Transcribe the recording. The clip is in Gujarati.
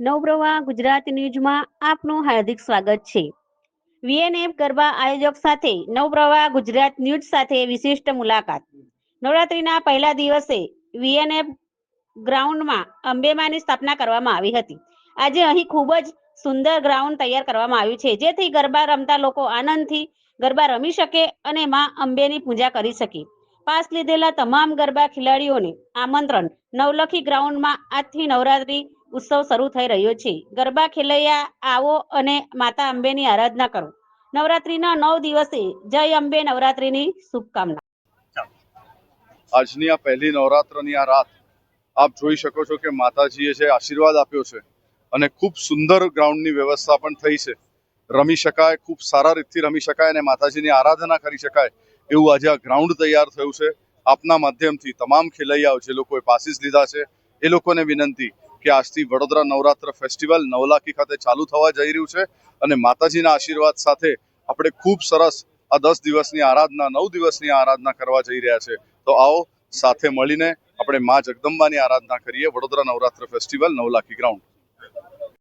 નવપ્રવાહ ગુજરાત ન્યૂઝમાં આપનું હાર્દિક સ્વાગત છે. વીએનએફ ગરબા આયોજક સાથે નવપ્રવાહ ગુજરાત ન્યૂઝ સાથે વિશિષ્ટ મુલાકાત. નવરાત્રિના પહેલા દિવસે વીએનએફ ગ્રાઉન્ડમાં અંબેમાની સ્થાપના કરવામાં આવી હતી. આજે અહીં ખૂબ જ સુંદર ગ્રાઉન્ડ તૈયાર કરવામાં આવ્યું છે, જેથી ગરબા રમતા લોકો આનંદથી ગરબા રમી શકે અને માં અંબેની પૂજા કરી શકે. પાસ લીધેલા તમામ ગરબા ખેલાડીઓને આમંત્રણ. નવલખી ગ્રાઉન્ડમાં આજથી નવરાત્રી ઉત્સવ શરૂ થઈ રહ્યો છે. ગરબા ખેલૈયા, આવો અને માતા અંબેની આરાધના કરો. નવરાત્રીના નવ દિવસે જય અંબે નવરાત્રીની શુભકામના. આજની આ પહેલી નવરાત્રની આ રાત આપ જોઈ શકો છો કે માતાજીએ જે આશીર્વાદ આપ્યો છે અને ખૂબ સુંદર ગ્રાઉન્ડની વ્યવસ્થા પણ થઈ છે. રમી શકાય, ખૂબ સારા રીતથી રમી શકાય અને માતાજીની આરાધના કરી શકાય એવું આજે આ ગ્રાઉન્ડ તૈયાર થયું છે. આપના માધ્યમથી તમામ ખેલૈયાઓ જે લોકોએ પાસીસ લીધા છે એ લોકોને વિનંતી કે આજથી વડોદરા નવરાત્ર ફેસ્ટિવલ નવલાખી ખાતે ચાલુ થવા જઈ રહ્યું છે અને માતાજીના આશીર્વાદ સાથે આપણે ખૂબ સરસ આ દસ દિવસની આરાધના, નવ દિવસની આરાધના કરવા જઈ રહ્યા છે. તો આવો સાથે મળીને આપણે મા જગદંબાની આરાધના કરીએ વડોદરા નવરાત્ર ફેસ્ટિવલ નવલાખી ગ્રાઉન્ડ.